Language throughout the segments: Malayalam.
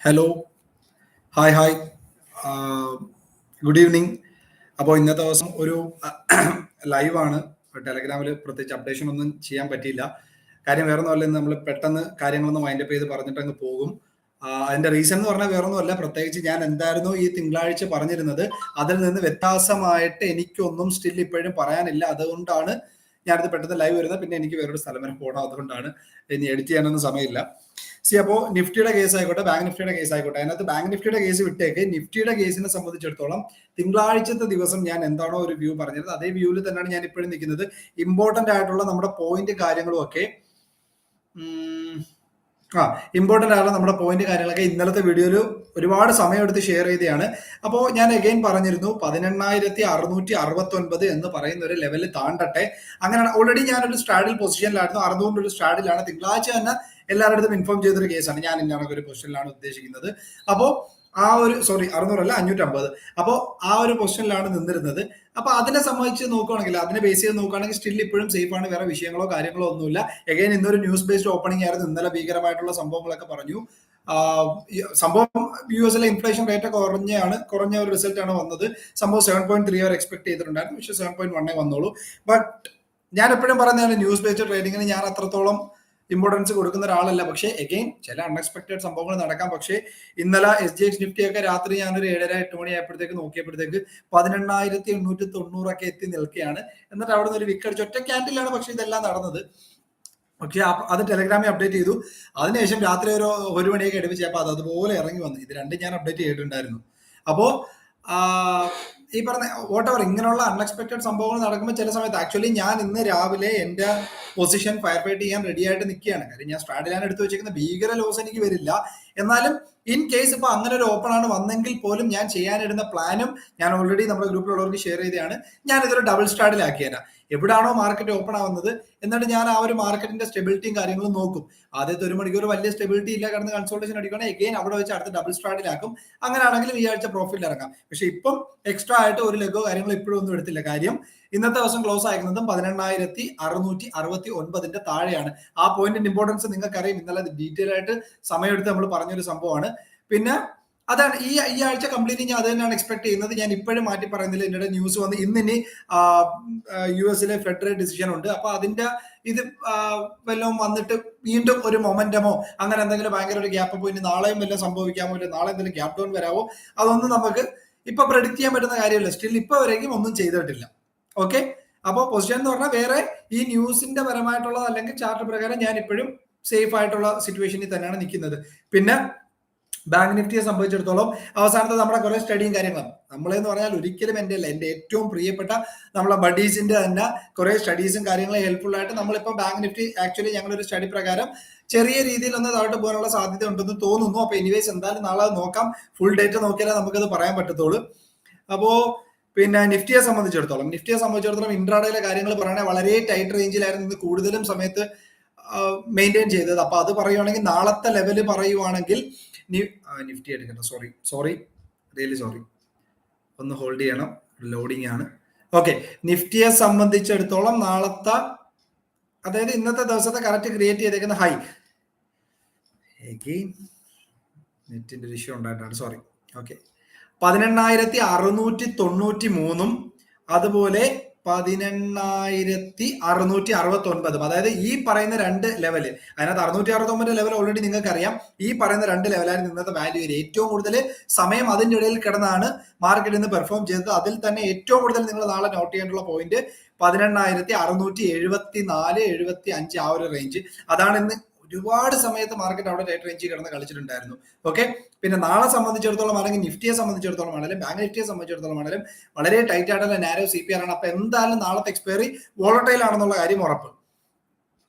Hello hi hi good evening അപ്പോൾ ഇന്നത്തെ ദിവസം ഒരു ലൈവാണ് ടെലഗ്രാമിൽ പ്രത്യേകിച്ച് അപ്ഡേഷൻ ഒന്നും ചെയ്യാൻ പറ്റിയില്ല. കാര്യം വേറെ ഒന്നുമല്ല നമ്മൾ പെട്ടെന്ന് മൈൻഡ് മൈൻഡപ്പ് ചെയ്ത് പറഞ്ഞിട്ട് അങ്ങ് പോകും. അതിന്റെ റീസൺ എന്ന് പറഞ്ഞാൽ വേറെ ഒന്നുമല്ല പ്രത്യേകിച്ച് ഞാൻ എന്തായിരുന്നു ഈ തിങ്കളാഴ്ച പറഞ്ഞിരുന്നത് അതിൽ നിന്ന് വ്യത്യാസമായിട്ട് എനിക്കൊന്നും സ്റ്റിൽ ഇപ്പോഴും പറയാനില്ല. അതുകൊണ്ടാണ് ഞാനിത് പെട്ടെന്ന് ലൈവ് വരുന്നത്. പിന്നെ എനിക്ക് വേറൊരു സ്ഥലം വരെ പോകണം അതുകൊണ്ടാണ് ഇനി എഡിറ്റ് ചെയ്യാനൊന്നും സമയമില്ല. സി അപ്പോൾ നിഫ്റ്റിയുടെ കേസ് ആയിക്കോട്ടെ ബാങ്ക് നിഫ്റ്റിയുടെ കേസ് ആയിക്കോട്ടെ. അതിനകത്ത് ബാങ്ക് നിഫ്റ്റിയുടെ കേസ് വിട്ടേക്ക് നിഫ്റ്റിയുടെ കേസിനെ സംബന്ധിച്ചിടത്തോളം തിങ്കളാഴ്ചത്തെ ദിവസം ഞാൻ എന്താണോ ഒരു വ്യൂ പറഞ്ഞത് അതേ വ്യൂവിൽ തന്നെയാണ് ഞാൻ ഇപ്പോഴും നിൽക്കുന്നത്. ഇമ്പോർട്ടന്റ് ആയിട്ടുള്ള നമ്മുടെ പോയിന്റ് കാര്യങ്ങളും ഒക്കെ ആ ഇമ്പോർട്ടന്റ് ആയിട്ടുള്ള നമ്മുടെ പോയിന്റ് കാര്യങ്ങളൊക്കെ ഇന്നലത്തെ വീഡിയോയിൽ ഒരുപാട് സമയം എടുത്ത് ഷെയർ ചെയ്തതാണ്. അപ്പോൾ ഞാൻ അഗൈൻ പറഞ്ഞിരുന്നു പതിനെണ്ണായിരത്തി അറുന്നൂറ്റി അറുപത്തി ഒൻപത് എന്ന് പറയുന്ന ഒരു ലെവലിൽ താണ്ടട്ടെ. അങ്ങനെ ഓൾറെഡി ഞാനൊരു സ്ട്രാഡിൽ പൊസിഷനിലായിരുന്നു അറുന്നൂറിന്റെ ഒരു സ്ട്രാഡിലാണ് തിങ്കളാഴ്ച തന്നെ എല്ലാവരുടെ ഇൻഫോം ചെയ്തൊരു കേസാണ് ഞാൻ ഇന്ന ഒരു പൊസിഷനിലാണ് ഉദ്ദേശിക്കുന്നത്. അപ്പോൾ ആ ഒരു സോറി അറുന്നൂറല്ല അഞ്ഞൂറ്റമ്പത്. അപ്പോൾ ആ ഒരു പൊസിഷനിലാണ് നിന്നിരുന്നത്. അപ്പൊ അതിനെ സംബന്ധിച്ച് നോക്കുകയാണെങ്കിൽ അതിനെ ബേസ് ചെയ്ത് നോക്കുകയാണെങ്കിൽ സ്റ്റിൽ ഇപ്പോഴും സേഫ് ആണ്. വേറെ വിഷയങ്ങളോ കാര്യങ്ങളോ ഒന്നുമില്ല. എഗൈൻ ഇന്നൊരു ന്യൂസ് ബേസ്ഡ് ഓപ്പണിംഗ് ആയിരുന്നു. ഇന്നലെ ഭീകരമായിട്ടുള്ള സംഭവങ്ങളൊക്കെ പറഞ്ഞു. സംഭവം യു എസിലെ ഇൻഫ്ലേഷൻ റേറ്റ് കുറഞ്ഞാണ് കുറഞ്ഞ ഒരു റിസൾട്ട് ആണ് വന്നത്. സംഭവം സെവൻ പോയിന്റ് ത്രീ അവർ എക്സ്പെക്ട് ചെയ്തിട്ടുണ്ടായിരുന്നു. പക്ഷേ സെവൻ പോയിന്റ് വണ്ണേ വന്നോളൂ. ബട്ട് ഞാൻ എപ്പോഴും പറയുന്നതാണ് ന്യൂസ് ബേസ്ഡ് ട്രേഡിങ്ങിന് ഞാൻ അത്രത്തോളം ഇമ്പോർട്ടൻസ് കൊടുക്കുന്ന ഒരാളല്ല. പക്ഷേ എഗെയിൻ ചില അൺഎക്സ്പെക്റ്റഡ് സംഭവങ്ങൾ നടക്കാം. പക്ഷേ ഇന്നലെ എസ് ജി എക്സ് നിഫ്റ്റി ഒക്കെ രാത്രി ഞാനൊരു ഏഴര എട്ട് മണി ആയപ്പോഴത്തേക്ക് നോക്കിയപ്പോഴത്തേക്ക് പതിനെണ്ണായിരത്തി എണ്ണൂറ്റി തൊണ്ണൂറൊക്കെ എത്തി നിൽക്കുകയാണ്. എന്നിട്ട് അവിടെ നിന്ന് ഒരു വിക്കടിച്ച് ഒറ്റ ക്യാൻഡിലാണ് പക്ഷേ ഇതെല്ലാം നടന്നത്. പക്ഷേ അത് ടെലഗ്രാമിൽ അപ്ഡേറ്റ് ചെയ്തു. അതിനുശേഷം രാത്രി ഒരു ഒരു മണിയൊക്കെ എടുപ്പിച്ചപ്പോൾ അത് അതുപോലെ ഇറങ്ങി വന്നു. ഇത് രണ്ടും ഞാൻ അപ്ഡേറ്റ് ചെയ്തിട്ടുണ്ടായിരുന്നു. അപ്പോൾ ഈ പറഞ്ഞ വോട്ടെവർ ഇങ്ങനെയുള്ള അൺഎക്സ്പെക്ടഡ് സംഭവങ്ങൾ നടക്കുമ്പോൾ ചില സമയത്ത് ആക്ച്വലി ഞാൻ ഇന്ന് രാവിലെ എന്റെ പൊസിഷൻ ഫയർ ഫൈറ്റ് ചെയ്യാൻ റെഡി ആയിട്ട് നിൽക്കുകയാണ് കാര്യം ഞാൻ സ്ട്രാഡിലാൻ എടുത്തു വെച്ചിരിക്കുന്ന ഭീകര ലോസ് എനിക്ക് വരില്ല. എന്നാലും ഇൻ കേസ് ഇപ്പൊ അങ്ങനെ ഒരു ഓപ്പൺ ആണ് വന്നെങ്കിൽ പോലും ഞാൻ ചെയ്യാനിടുന്ന പ്ലാനും ഞാൻ ഓൾറെഡി നമ്മുടെ ഗ്രൂപ്പിലുള്ളവർക്ക് ഷെയർ ചെയ്തതാണ് ഞാൻ ഇതൊരു ഡബിൾ സ്റ്റാർട്ടിലാക്കിയതാണ് എവിടാണോ മാർക്കറ്റ് ഓപ്പൺ ആവുന്നത്. എന്നിട്ട് ഞാൻ ആ ഒരു മാർക്കറ്റിന്റെ സ്റ്റെബിലിറ്റിയും കാര്യങ്ങളും നോക്കും. ആദ്യത്തെ ഒരു മണിക്കൂർ വലിയ സ്റ്റെബിലിറ്റി ഇല്ല കാരണം കൺസൾട്ടേഷൻ അടിക്കുകയാണെങ്കിൽ എഗെയിൻ അവിടെ വെച്ച് അടുത്ത ഡബിൾ സ്റ്റാർട്ടിലാക്കും അങ്ങനെയാണെങ്കിലും ഈ ആഴ്ച പ്രോഫിറ്റ് ഇറങ്ങാം. പക്ഷെ ഇപ്പം എക്സ്ട്രാ ആയിട്ട് ഒരു ലഗോ കാര്യങ്ങൾ ഇപ്പോഴും ഒന്നും എടുത്തില്ല. കാര്യം ഇന്നത്തെ ദിവസം ക്ലോസ് ആയിരുന്നതും പതിനെണ്ണായിരത്തി അറുന്നൂറ്റി അറുപത്തി ഒൻപതിന്റെ താഴെയാണ്. ആ പോയിന്റിന്റെ ഇമ്പോർട്ടൻസ് നിങ്ങൾക്കറിയാം. ഇന്നലെ ഡീറ്റെയിൽ ആയിട്ട് സമയം എടുത്ത് നമ്മൾ പറഞ്ഞൊരു സംഭവമാണ്. പിന്നെ അതാണ് ഈ ഈ ആഴ്ച കംപ്ലീറ്റ് ഞാൻ അത് തന്നെയാണ് എക്സ്പെക്ട് ചെയ്യുന്നത്. ഞാൻ ഇപ്പോഴും മാറ്റി പറയുന്നില്ല. എന്നോട് ന്യൂസ് വന്ന് ഇന്ന് ഇനി യു എസിലെ ഫെഡറൽ ഡിസിഷൻ ഉണ്ട്. അപ്പൊ അതിന്റെ ഇത് വല്ലതും വന്നിട്ട് വീണ്ടും ഒരു മൊമെന്റമോ അങ്ങനെ എന്തെങ്കിലും ഭയങ്കര ഒരു ഗ്യാപ്പ് പോയി നാളെയും വല്ലതും സംഭവിക്കാമോ ഇല്ല നാളെ എന്തെങ്കിലും ഗ്യാപ്പ് ഡൗൺ വരാമോ അതൊന്നും നമുക്ക് ഇപ്പൊ പ്രെഡിക്റ്റ് ചെയ്യാൻ പറ്റുന്ന കാര്യമല്ല. സ്റ്റിൽ ഇപ്പൊ വരെയും ഒന്നും ചെയ്തിട്ടില്ല. ഓക്കെ അപ്പോൾ പൊസിഷൻ എന്ന് പറഞ്ഞാൽ വേറെ ഈ ന്യൂസിന്റെ പരമായിട്ടുള്ളത് അല്ലെങ്കിൽ ചാർട്ട് പ്രകാരം ഞാൻ ഇപ്പോഴും സേഫ് ആയിട്ടുള്ള സിറ്റുവേഷനിൽ തന്നെയാണ് നിൽക്കുന്നത്. പിന്നെ ബാങ്ക് നിഫ്റ്റിയെ സംബന്ധിച്ചിടത്തോളം അവസാനത്തെ നമ്മുടെ കുറെ സ്റ്റഡിയും കാര്യങ്ങളും. നമ്മളെന്ന് പറഞ്ഞാൽ ഒരിക്കലും എന്റെ അല്ല എന്റെ ഏറ്റവും പ്രിയപ്പെട്ട നമ്മളെ ബഡീസിന്റെ തന്നെ കുറെ സ്റ്റഡീസും കാര്യങ്ങളും ഹെൽപ്ഫുൾ ആയിട്ട് നമ്മളിപ്പോൾ ബാങ്ക് നിഫ്റ്റി ആക്ച്വലി ഞങ്ങളൊരു സ്റ്റഡി പ്രകാരം ചെറിയ രീതിയിൽ ഒന്ന് താഴോട്ട് പോകാനുള്ള സാധ്യത ഉണ്ടെന്ന് തോന്നുന്നു. അപ്പൊ എനിവേസ് എന്തായാലും നാളെ നോക്കാം. ഫുൾ ഡേറ്റ് നോക്കിയാലേ നമുക്കത് പറയാൻ പറ്റത്തുള്ളൂ. അപ്പോ പിന്നെ നിഫ്റ്റിയെ സംബന്ധിച്ചിടത്തോളം നിഫ്റ്റിയെ സംബന്ധിച്ചിടത്തോളം ഇൻട്രാഡേയിലെ കാര്യങ്ങൾ പറയുകയാണെങ്കിൽ വളരെ ടൈറ്റ് റേഞ്ചിലായിരുന്നു കൂടുതലും സമയത്ത് മെയിന്റെയിൻ ചെയ്തത്. അപ്പൊ അത് പറയുവാണെങ്കിൽ നാളത്തെ ലെവൽ പറയുവാണെങ്കിൽ നിഫ്റ്റി എടുക്കണ്ട. സോറി സോറി റിയലി സോറി ഒന്ന് ഹോൾഡ് ചെയ്യണം. ലോഡിംഗ് ആണ്. ഓക്കെ നിഫ്റ്റിയെ സംബന്ധിച്ചിടത്തോളം നാളത്തെ അതായത് ഇന്നത്തെ ദിവസത്തെ കറക്റ്റ് ക്രിയേറ്റ് ചെയ്തേക്കുന്ന ഹൈ നെറ്റിന്റെ ഒരു ഇഷ്യൂ ഉണ്ടായിട്ടാണ്. സോറി ഓക്കെ പതിനെണ്ണായിരത്തി അറുന്നൂറ്റി തൊണ്ണൂറ്റി മൂന്നും അതുപോലെ പതിനെണ്ണായിരത്തി അറുന്നൂറ്റി അറുപത്തി ഒൻപതും അതായത് ഈ പറയുന്ന രണ്ട് ലെവൽ അതിനകത്ത് അറുന്നൂറ്റി അറുപത്തി ഒമ്പത് ലെവൽ ഓൾറെഡി നിങ്ങൾക്ക് അറിയാം ഈ പറയുന്ന രണ്ട് ലെവലായിരുന്നു ഇന്നത്തെ വാല്യൂ വരെ ഏറ്റവും കൂടുതൽ സമയം അതിന്റെ ഇടയിൽ കിടന്നാണ് മാർക്കറ്റിൽ നിന്ന് പെർഫോം ചെയ്തത്. അതിൽ തന്നെ ഏറ്റവും കൂടുതൽ നിങ്ങൾ നാളെ നോട്ട് ചെയ്യേണ്ടുള്ള പോയിന്റ് പതിനെണ്ണായിരത്തി അറുന്നൂറ്റി എഴുപത്തി നാല് എഴുപത്തി അഞ്ച് ആ ഒരു റേഞ്ച് അതാണ് ഇന്ന് ഒരുപാട് സമയത്ത് മാർക്കറ്റ് അവിടെ ടൈറ്റ് റേഞ്ചിൽ കിടന്ന് കളിച്ചിട്ടുണ്ടായിരുന്നു. ഓക്കെ പിന്നെ നാളെ സംബന്ധിച്ചിടത്തോളം ആണെങ്കിൽ നിഫ്റ്റിയെ സംബന്ധിച്ചിടത്തോളം ആണെങ്കിലും ബാങ്ക് നിഫ്റ്റിയെ സംബന്ധിച്ചിടത്തോളം ആണെങ്കിലും വളരെ ടൈറ്റ് ആയിട്ടുള്ള നാരോ സി പി ആർ ആണ്. അപ്പൊ എന്തായാലും നാളത്തെ എക്സ്പയറി വോളട്ടൈൽ ആണെന്നുള്ള കാര്യം ഉറപ്പ്.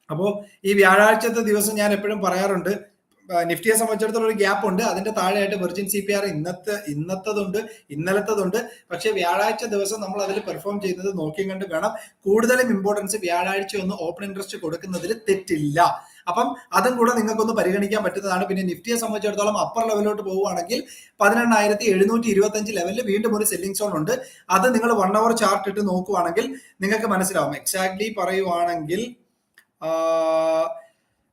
അപ്പോൾ ഈ വ്യാഴാഴ്ചത്തെ ദിവസം ഞാൻ എപ്പോഴും പറയാറുണ്ട് നിഫ്റ്റിയെ സംബന്ധിച്ചിടത്തോളം ഒരു ഗ്യാപ്പ് ഉണ്ട്. അതിന്റെ താഴെയായിട്ട് വെർജിൻ സി പി ആർ ഇന്നത്തെ ഇന്നത്തതുണ്ട് ഇന്നലത്തതുണ്ട്. പക്ഷേ വ്യാഴാഴ്ച ദിവസം നമ്മൾ അതിൽ പെർഫോം ചെയ്യുന്നത് നോക്കിയും കണ്ട് വേണം. കൂടുതലും ഇമ്പോർട്ടൻസ് വ്യാഴാഴ്ച ഒന്ന് ഓപ്പൺ ഇൻട്രസ്റ്റ് കൊടുക്കുന്നതിൽ തെറ്റില്ല. അപ്പം അതും കൂടെ നിങ്ങൾക്കൊന്ന് പരിഗണിക്കാൻ പറ്റുന്നതാണ്. പിന്നെ നിഫ്റ്റിയെ സംബന്ധിച്ചിടത്തോളം അപ്പർ ലെവലിലോട്ട് പോവുകയാണെങ്കിൽ പതിനെണ്ണായിരത്തി എഴുന്നൂറ്റി ഇരുപത്തി അഞ്ച് ലെവലിൽ വീണ്ടും ഒരു സെല്ലിംഗ് സോൺ ഉണ്ട്. അത് നിങ്ങൾ വൺ അവർ ചാർട്ട് ഇട്ട് നോക്കുവാണെങ്കിൽ നിങ്ങൾക്ക് മനസ്സിലാവും. എക്സാക്ട്ലി പറയുവാണെങ്കിൽ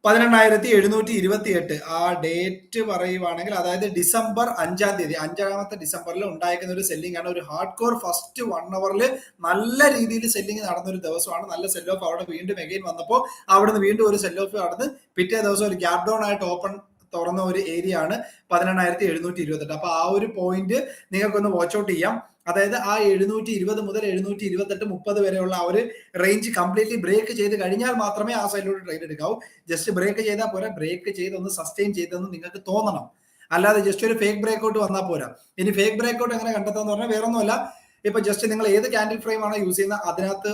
പതിനെണ്ണായിരത്തി എഴുന്നൂറ്റി ഇരുപത്തി എട്ട് ആ ഡേറ്റ് പറയുവാണെങ്കിൽ അതായത് ഡിസംബർ അഞ്ചാം തീയതി അഞ്ചാമത്തെ ഡിസംബറിൽ ഉണ്ടായിരിക്കുന്ന ഒരു സെല്ലിംഗ് ആണ്. ഒരു ഹാർഡ് കോർ ഫസ്റ്റ് വൺ അവറിൽ നല്ല രീതിയിൽ സെല്ലിംഗ് നടന്ന ഒരു ദിവസമാണ്. നല്ല സെൽ ഓഫ് അവിടെ വീണ്ടും എഗെയിൻ വന്നപ്പോൾ അവിടുന്ന് വീണ്ടും ഒരു സെൽ ഓഫ് നടന്ന് പിറ്റേ ദിവസം ഒരു ഗ്യാപ് ഡൗൺ ആയിട്ട് ഓപ്പൺ തുറന്ന ഒരു ഏരിയ ആണ് പതിനെണ്ണായിരത്തി എഴുന്നൂറ്റി ഇരുപത്തെട്ട് അപ്പൊ ആ ഒരു പോയിന്റ് നിങ്ങൾക്കൊന്ന് വാച്ച് ഔട്ട് ചെയ്യാം. അതായത് ആ എഴുന്നൂറ്റി ഇരുപത് മുതൽ എഴുന്നൂറ്റി ഇരുപത്തെട്ട് മുപ്പത് വരെയുള്ള ആ ഒരു റേഞ്ച് കംപ്ലീറ്റ്ലി ബ്രേക്ക് ചെയ്ത് കഴിഞ്ഞാൽ മാത്രമേ ആ സൈഡിലോട്ട് ട്രേഡ് എടുക്കാവൂ. ജസ്റ്റ് ബ്രേക്ക് ചെയ്താൽ പോരാ. ബ്രേക്ക് ചെയ്തൊന്ന് സസ്റ്റെയിൻ ചെയ്തെന്ന് നിങ്ങൾക്ക് തോന്നണം. അല്ലാതെ ജസ്റ്റ് ഒരു ഫേക്ക് ബ്രേക്ക് ഔട്ട് വന്നാൽ പോരാ. ഇനി ഫേക്ക് ബ്രേക്ക് ഔട്ട് എങ്ങനെ കണ്ടെത്താന്ന് പറഞ്ഞാൽ വേറെ ഒന്നുമല്ല ഇപ്പൊ ജസ്റ്റ് നിങ്ങൾ ഏത് ക്യാൻഡിൽ ഫ്രെയിം ആണോ യൂസ് ചെയ്യുന്നത് അതിനകത്ത്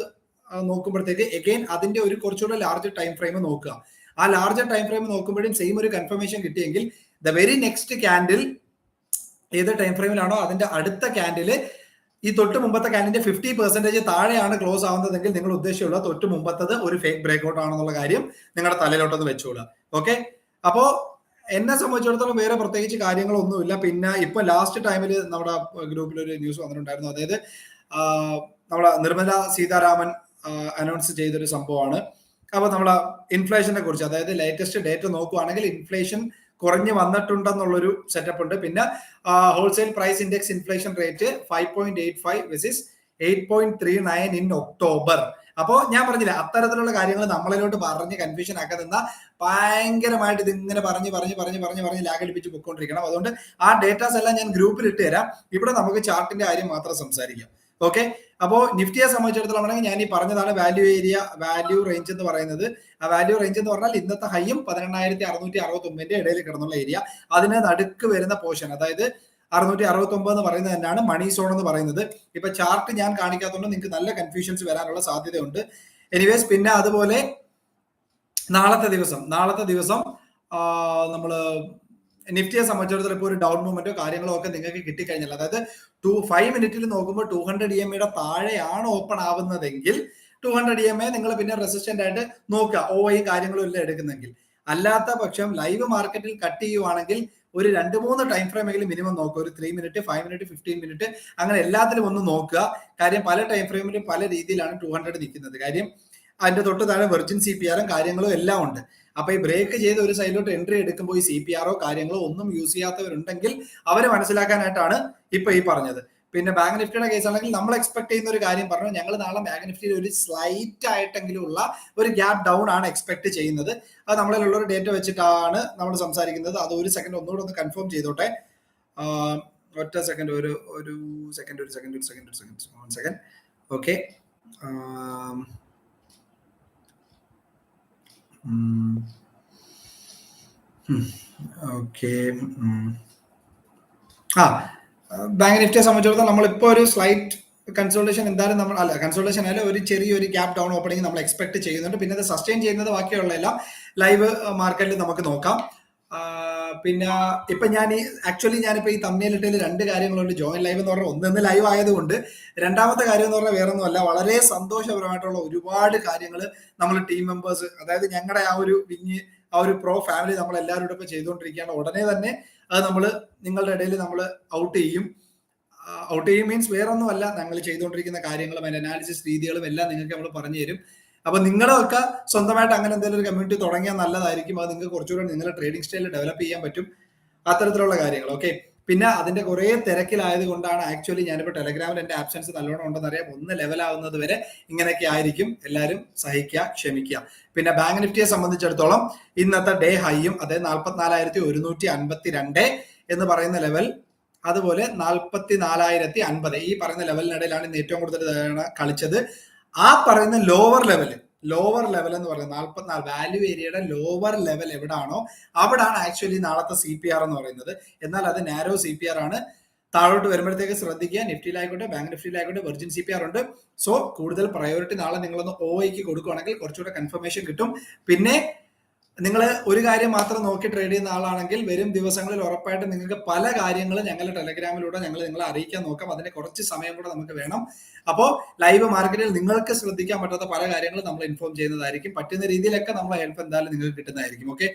നോക്കുമ്പോഴത്തേക്ക് എഗെയിൻ അതിന്റെ ഒരു കുറച്ചുകൂടെ ലാർജ് ടൈം ഫ്രെയിം നോക്കുക. ആ ലാർജ് ടൈം ഫ്രെയിം നോക്കുമ്പോഴും സെയിം ഒരു കൺഫർമേഷൻ കിട്ടിയെങ്കിൽ ദ വെരി നെക്സ്റ്റ് ക്യാൻഡിൽ ഏത് ടൈം ഫ്രെയിമിലാണോ അതിന്റെ അടുത്ത ക്യാൻഡിൽ ഈ തൊട്ട് മുമ്പത്തെ കാലിന്റെ ഫിഫ്റ്റി പെർസെന്റേജ് താഴെയാണ് ക്ലോസ് ആവുന്നതെങ്കിൽ നിങ്ങൾ ഉദ്ദേശമുള്ള തൊട്ട് മുമ്പത്തത് ഒരു ഫേക്ക് ബ്രേക്ക് ഔട്ട് ആണെന്നുള്ള കാര്യം നിങ്ങളുടെ തലയിലോട്ടൊന്ന് വെച്ചോളുക ഓക്കെ അപ്പോ എന്നെ സംബന്ധിച്ചിടത്തോളം വേറെ പ്രത്യേകിച്ച് കാര്യങ്ങളൊന്നുമില്ല. പിന്നെ ഇപ്പൊ ലാസ്റ്റ് ടൈമിൽ നമ്മുടെ ഗ്രൂപ്പിൽ ഒരു ന്യൂസ് വന്നിട്ടുണ്ടായിരുന്നു. അതായത് നമ്മുടെ നിർമ്മല സീതാരാമൻ അനൗൺസ് ചെയ്തൊരു സംഭവമാണ്. അപ്പൊ നമ്മളെ ഇൻഫ്ലേഷനെ കുറിച്ച് അതായത് ലേറ്റസ്റ്റ് ഡേറ്റ് നോക്കുവാണെങ്കിൽ ഇൻഫ്ലേഷൻ കുറഞ്ഞു വന്നിട്ടുണ്ടെന്നുള്ളൊരു സെറ്റപ്പ് ഉണ്ട്. പിന്നെ wholesale price index inflation rate five point eight five versus eight point three nine in October അപ്പോ ഞാൻ പറഞ്ഞില്ല അത്തരത്തിലുള്ള കാര്യങ്ങൾ നമ്മളിലോട്ട് പറഞ്ഞ് കൺഫ്യൂഷൻ ആക്കാൻ നിന്ന ഭയങ്കരമായിട്ട് ഇതിങ്ങനെ പറഞ്ഞ് പറഞ്ഞ് പറഞ്ഞ് പറഞ്ഞ് പറഞ്ഞ് ലാഗടിപ്പിച്ച് പൊയ്ക്കൊണ്ടിരിക്കണം. അതുകൊണ്ട് ആ ഡേറ്റാസ് എല്ലാം ഞാൻ ഗ്രൂപ്പിൽ ഇട്ട് തരാം. ഇവിടെ നമുക്ക് ചാർട്ടിന്റെ കാര്യം മാത്രം സംസാരിക്കാം. ഓക്കെ അപ്പോ നിഫ്റ്റിയെ സംബന്ധിച്ചിടത്തോളം ഞാൻ ഈ പറഞ്ഞതാണ് വാല്യൂ ഏരിയ വാല്യൂ റേഞ്ച് എന്ന് പറയുന്നത്. ആ വാല്യൂ റേഞ്ച് എന്ന് പറഞ്ഞാൽ ഇന്നത്തെ ഹൈയും പതിനെണ്ണായിരത്തി അറുന്നൂറ്റി അറുപത്തി ഒമ്പതിന്റെ ഇടയിൽ കിടന്നുള്ള ഏരിയ അതിന് നടുക്ക് വരുന്ന പോർഷൻ അതായത് അറുന്നൂറ്റി അറുപത്തി ഒമ്പത് എന്ന് പറയുന്നത് തന്നെയാണ് മണി സോൺ എന്ന് പറയുന്നത്. ഇപ്പൊ ചാർട്ട് ഞാൻ കാണിക്കാത്തതുകൊണ്ട് നിങ്ങൾക്ക് നല്ല കൺഫ്യൂഷൻസ് വരാനുള്ള സാധ്യതയുണ്ട്. എനിവേസ് പിന്നെ അതുപോലെ നാളത്തെ ദിവസം. നാളത്തെ ദിവസം നമ്മൾ നിഫ്റ്റിയെ സംബന്ധിച്ചിടത്തോളം ഇപ്പോൾ ഒരു ഡൗൺ മൂവ്മെന്റോ കാര്യങ്ങളോ ഒക്കെ നിങ്ങൾക്ക് കിട്ടിക്കഴിഞ്ഞാൽ അതായത് ടു ഫൈവ് മിനിറ്റിൽ നോക്കുമ്പോൾ ടു ഹൺഡ്രഡ് ഇ എം ഐയുടെ താഴെയാണ് open ആവുന്നതെങ്കിൽ two hundred E M I നിങ്ങൾ പിന്നെ റെസിസ്റ്റന്റ് ആയിട്ട് നോക്കുക ഓ ഐ കാര്യങ്ങളും എല്ലാം എടുക്കുന്നെങ്കിൽ. അല്ലാത്ത പക്ഷം ലൈവ് മാർക്കറ്റിൽ കട്ട് ചെയ്യുവാണെങ്കിൽ ഒരു രണ്ട് മൂന്ന് ടൈം ഫ്രെയിമെങ്കിലും മിനിമം നോക്കുക. ഒരു three minute five minute fifteen minute അങ്ങനെ എല്ലാത്തിലും ഒന്ന് നോക്കുക. കാര്യം പല ടൈം ഫ്രെയിമിലും പല രീതിയിലാണ് ടു ഹൺഡ്രഡ് നിൽക്കുന്നത്. കാര്യം അതിന്റെ തൊട്ട് താഴെ വെർജിൻ സി പി ആറും കാര്യങ്ങളും എല്ലാം ഉണ്ട്. അപ്പൊ ഈ ബ്രേക്ക് ചെയ്ത് ഒരു സൈഡിലോട്ട് എൻട്രി എടുക്കുമ്പോൾ ഈ സി പി ആറോ കാര്യങ്ങളോ ഒന്നും യൂസ് ചെയ്യാത്തവരുണ്ടെങ്കിൽ അവരെ മനസ്സിലാക്കാനായിട്ടാണ് ഇപ്പൊ ഈ പറഞ്ഞത്. പിന്നെ ബാങ്ക് നിഫ്റ്റിയുടെ കേസ് ആണെങ്കിൽ നമ്മൾ എക്സ്പെക്ട് ചെയ്യുന്ന ഒരു കാര്യം പറഞ്ഞു. ഞങ്ങൾ നാളെ ബാങ്ക് നിഫ്റ്റിയിൽ ഒരു സ്ലൈറ്റ് ആയിട്ടെങ്കിലും ഉള്ള ഒരു ഗ്യാപ് ഡൗൺ ആണ് എക്സ്പെക്ട് ചെയ്യുന്നത്. അത് നമ്മളിലുള്ള ഒരു ഡേറ്റ വെച്ചിട്ടാണ് നമ്മൾ സംസാരിക്കുന്നത്. അത് ഒരു സെക്കൻഡ് ഒന്നുകൂടെ ഒന്ന് കൺഫേം ചെയ്തോട്ടെ. ഒറ്റ സെക്കൻഡ് ഒരു ഒരു സെക്കൻഡ് ഒരു സെക്കൻഡ് ഒരു സെക്കൻഡ് ഒരു സെക്കൻഡ് സെക്കൻഡ് ഓക്കെ ഓക്കെ ആ ബാങ്ക് നിഫ്റ്റിയെ സംബന്ധിച്ചിടത്തോളം നമ്മളിപ്പോൾ ഒരു സ്ലൈറ്റ് കൺസോൾട്ടേഷൻ എന്തായാലും നമ്മൾ അല്ല കൺസോൾട്ടേഷൻ അല്ല ഒരു ചെറിയൊരു ഗ്യാപ് ഡൗൺ ഓപ്പണിംഗ് നമ്മൾ എക്സ്പെക്ട് ചെയ്യുന്നുണ്ട്. പിന്നെ അത് സസ്റ്റെയിൻ ചെയ്യുന്നത് ബാക്കിയുള്ള എല്ലാം ലൈവ് മാർക്കറ്റിൽ നമുക്ക് നോക്കാം. പിന്നെ ഇപ്പൊ ഞാൻ ഈ ആക്ച്വലി ഞാനിപ്പോ ഈ തമ്മിലിട്ടതിൽ രണ്ട് കാര്യങ്ങളുണ്ട്. ജോയിൻ ലൈവ് എന്ന് പറഞ്ഞാൽ ഒന്നിന്ന് ലൈവ് ആയതുകൊണ്ട് രണ്ടാമത്തെ കാര്യം എന്ന് പറഞ്ഞാൽ വേറെ ഒന്നുമല്ല വളരെ സന്തോഷപരമായിട്ടുള്ള ഒരുപാട് കാര്യങ്ങൾ നമ്മൾ ടീം മെമ്പേഴ്സ് അതായത് ഞങ്ങളുടെ ആ ഒരു വിഞ്ഞ് ആ ഒരു പ്രോ ഫാമിലി നമ്മൾ എല്ലാവരും ഇപ്പൊ ചെയ്തുകൊണ്ടിരിക്കുകയാണ്. ഉടനെ തന്നെ അത് നമ്മൾ നിങ്ങളുടെ ഇടയിൽ നമ്മൾ ഔട്ട് ചെയ്യും. ഔട്ട് ചെയ്യും മീൻസ് വേറെ ഒന്നുമല്ല ഞങ്ങൾ ചെയ്തുകൊണ്ടിരിക്കുന്ന കാര്യങ്ങളും അനാലിസിസ് രീതികളും എല്ലാം നിങ്ങൾക്ക് നമ്മൾ പറഞ്ഞു തരും അപ്പൊ നിങ്ങളൊക്കെ സ്വന്തമായിട്ട് അങ്ങനെ എന്തെങ്കിലും ഒരു കമ്മ്യൂണിറ്റി തുടങ്ങിയാൽ നല്ലതായിരിക്കും. അത് നിങ്ങൾക്ക് കുറച്ചുകൂടെ നിങ്ങളുടെ ട്രേഡിംഗ് സ്റ്റൈൽ ഡെവലപ്പ് ചെയ്യാൻ പറ്റും. അത്തരത്തിലുള്ള കാര്യങ്ങൾ ഓക്കെ പിന്നെ അതിന്റെ കുറെ തിരക്കിലായത് കൊണ്ടാണ് ആക്ച്വലി ഞാനിപ്പോൾ ടെലഗ്രാമിൽ എന്റെ ആബ്സെൻസ് നല്ലോണം ഉണ്ടെന്ന് അറിയാം. ഒന്ന് ലെവലാവുന്നത് വരെ ഇങ്ങനെയൊക്കെ ആയിരിക്കും. എല്ലാവരും സഹിക്കുക ക്ഷമിക്കുക. പിന്നെ ബാങ്ക് നിഫ്റ്റിയെ സംബന്ധിച്ചിടത്തോളം ഇന്നത്തെ ഡേ ഹൈയും അതായത് നാൽപ്പത്തിനാലായിരത്തി ഒരുന്നൂറ്റി അൻപത്തി രണ്ട് എന്ന് പറയുന്ന ലെവൽ അതുപോലെ നാൽപ്പത്തി നാലായിരത്തി അൻപത്. ഈ പറയുന്ന ലെവലിനിടയിലാണ് ഇന്ന് ഏറ്റവും കൂടുതൽ കളിച്ചത്. ആ പറയുന്ന ലോവർ ലെവൽ ലോവർ ലെവൽ എന്ന് പറയുന്നത് നാൽപ്പത്തിനാല് വാല്യൂ ഏരിയയുടെ ലോവർ ലെവൽ എവിടാണോ അവിടാണ് ആക്ച്വലി നാളത്തെ സി പി ആർ എന്ന് പറയുന്നത്. എന്നാൽ അത് നാരോ സി പി ആർ ആണ്. താഴോട്ട് വരുമ്പോഴത്തേക്ക് ശ്രദ്ധിക്കുക നിഫ്റ്റിയിലായിക്കോട്ടെ ബാങ്ക് നിഫ്റ്റിയിലായിക്കോട്ടെ വെർജിൻ സി പി ആർ ഉണ്ട്. സോ കൂടുതൽ പ്രയോറിറ്റി നാളെ നിങ്ങളൊന്ന് ഒ ഐക്ക് കൊടുക്കുകയാണെങ്കിൽ കുറച്ചുകൂടെ കൺഫർമേഷൻ കിട്ടും. പിന്നെ നിങ്ങൾ ഒരു കാര്യം മാത്രം നോക്കി ട്രേഡ് ചെയ്യുന്ന ആളാണെങ്കിൽ വരും ദിവസങ്ങളിൽ ഉറപ്പായിട്ട് നിങ്ങൾക്ക് പല കാര്യങ്ങളും ഞങ്ങളുടെ ടെലഗ്രാമിലൂടെ ഞങ്ങൾ നിങ്ങളെ അറിയിക്കാൻ നോക്കാം. അതിന് കുറച്ച് സമയം കൂടെ നമുക്ക് വേണം. അപ്പോൾ ലൈവ് മാർക്കറ്റിൽ നിങ്ങൾക്ക് ശ്രദ്ധിക്കാൻ പറ്റാത്ത പല കാര്യങ്ങളും നമ്മൾ ഇൻഫോം ചെയ്യുന്നതായിരിക്കും. പറ്റുന്ന രീതിയിലൊക്കെ നമ്മളെ ഹെൽപ്പ് എന്തായാലും നിങ്ങൾക്ക് കിട്ടുന്നതായിരിക്കും. ഓക്കെ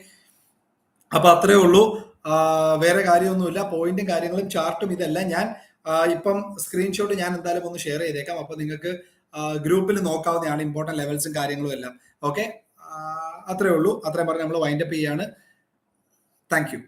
അപ്പൊ അത്രേ ഉള്ളൂ. വേറെ കാര്യമൊന്നുമില്ല. പോയിന്റും കാര്യങ്ങളും ചാർട്ടും ഇതെല്ലാം ഞാൻ ഇപ്പം സ്ക്രീൻഷോട്ട് ഞാൻ എന്തായാലും ഒന്ന് ഷെയർ ചെയ്തേക്കാം. അപ്പൊ നിങ്ങൾക്ക് ഗ്രൂപ്പിൽ നോക്കാവുന്നതാണ് ഇമ്പോർട്ടന്റ് ലെവൽസും കാര്യങ്ങളും എല്ലാം. ഓക്കെ അത്രേ ഉള്ളൂ. അത്രയും പറഞ്ഞ് നമ്മൾ വൈൻഡപ്പ് ചെയ്യാണ്. Thank you